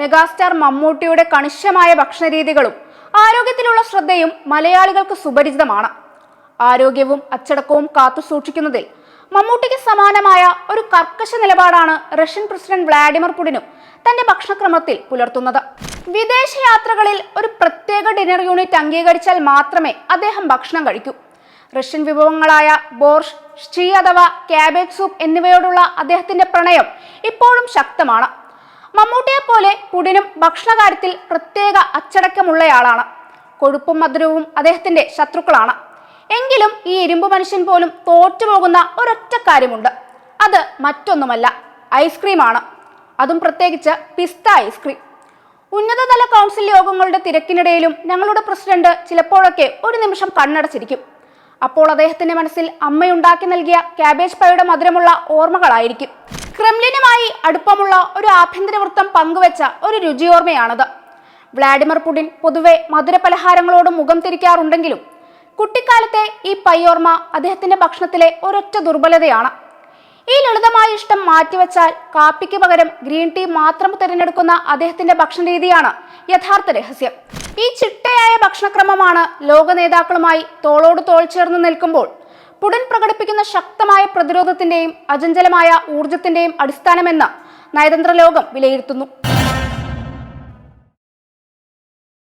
Megastar മമ്മൂട്ടിയുടെ കണിശമായ ഭക്ഷണരീതികളും ആരോഗ്യത്തിലുള്ള ശ്രദ്ധയും മലയാളികൾക്ക് സുപരിചിതമാണ്. ആരോഗ്യവും അച്ചടക്കവും കാത്തു സൂക്ഷിക്കുന്നതിൽ മമ്മൂട്ടിക്ക് സമാനമായ ഒരു കർക്കശ നിലപാടാണ് റഷ്യൻ പ്രസിഡന്റ് വ്ളാഡിമിർ പുടിനും തന്റെ ഭക്ഷണക്രമത്തിൽ പുലർത്തുന്നത്. വിദേശയാത്രകളിൽ ഒരു പ്രത്യേക ഡിന്നർ യൂണിറ്റ് അംഗീകരിച്ചാൽ മാത്രമേ അദ്ദേഹം ഭക്ഷണം കഴിക്കൂ. റഷ്യൻ വിഭവങ്ങളായ ബോർഷ് ഷീ അഥവാ കാബേജ് സൂപ്പ് എന്നിവയോടുള്ള അദ്ദേഹത്തിന്റെ പ്രണയം ഇപ്പോഴും ശക്തമാണ്. മമ്മൂട്ടിയെ പോലെ പുടിനും ഭക്ഷണകാര്യത്തിൽ പ്രത്യേക അച്ചടക്കമുള്ളയാളാണ്. കൊഴുപ്പും മധുരവും അദ്ദേഹത്തിന്റെ ശത്രുക്കളാണ്. എങ്കിലും ഈ ഇരുമ്പ് മനുഷ്യൻ പോലും തോറ്റുപോകുന്ന ഒരൊറ്റ കാര്യമുണ്ട്. അത് മറ്റൊന്നുമല്ല ഐസ്ക്രീമാണ്. അതും പ്രത്യേകിച്ച് പിസ്ത ഐസ്ക്രീം. ഉന്നതതല കൗൺസിൽ യോഗങ്ങളുടെ തിരക്കിനിടയിലും ഞങ്ങളുടെ പ്രസിഡന്റ് ചിലപ്പോഴൊക്കെ ഒരു നിമിഷം കണ്ണടച്ചിരിക്കും. അപ്പോൾ അദ്ദേഹത്തിന്റെ മനസ്സിൽ അമ്മയുണ്ടാക്കി നൽകിയ കാബേജ് പയുടെ മധുരമുള്ള ഓർമ്മകളായിരിക്കും. ക്രെംലിനുമായി അടുപ്പമുള്ള ഒരു ആഭ്യന്തര വൃത്തം പങ്കുവച്ച ഒരു രുചിയോർമ്മയാണത് വ്ളാഡിമിർ പുടിൻ പൊതുവെ മധുരപലഹാരങ്ങളോട് മുഖം തിരിക്കാറുണ്ടെങ്കിലും കുട്ടിക്കാലത്തെ ഈ പയ്യോർമ അദ്ദേഹത്തിന്റെ ഭക്ഷണത്തിലെ ഒരൊറ്റ ദുർബലതയാണ്. ഈ ലളിതമായ ഇഷ്ടം മാറ്റിവെച്ചാൽ കാപ്പിക്ക് പകരം ഗ്രീൻ ടീ മാത്രം തിരഞ്ഞെടുക്കുന്ന അദ്ദേഹത്തിന്റെ ഭക്ഷണ രീതിയാണ് യഥാർത്ഥ രഹസ്യം. ഈ ചിട്ടയായ ഭക്ഷണക്രമമാണ് ലോക നേതാക്കളുമായി തോളോട് തോൾ ചേർന്ന് നിൽക്കുമ്പോൾ പുടിൻ പ്രകടിപ്പിക്കുന്ന ശക്തമായ പ്രതിരോധത്തിന്റെയും അചഞ്ചലമായ ഊർജത്തിന്റെയും അടിസ്ഥാനമെന്ന് നയതന്ത്ര ലോകം വിലയിരുത്തുന്നു.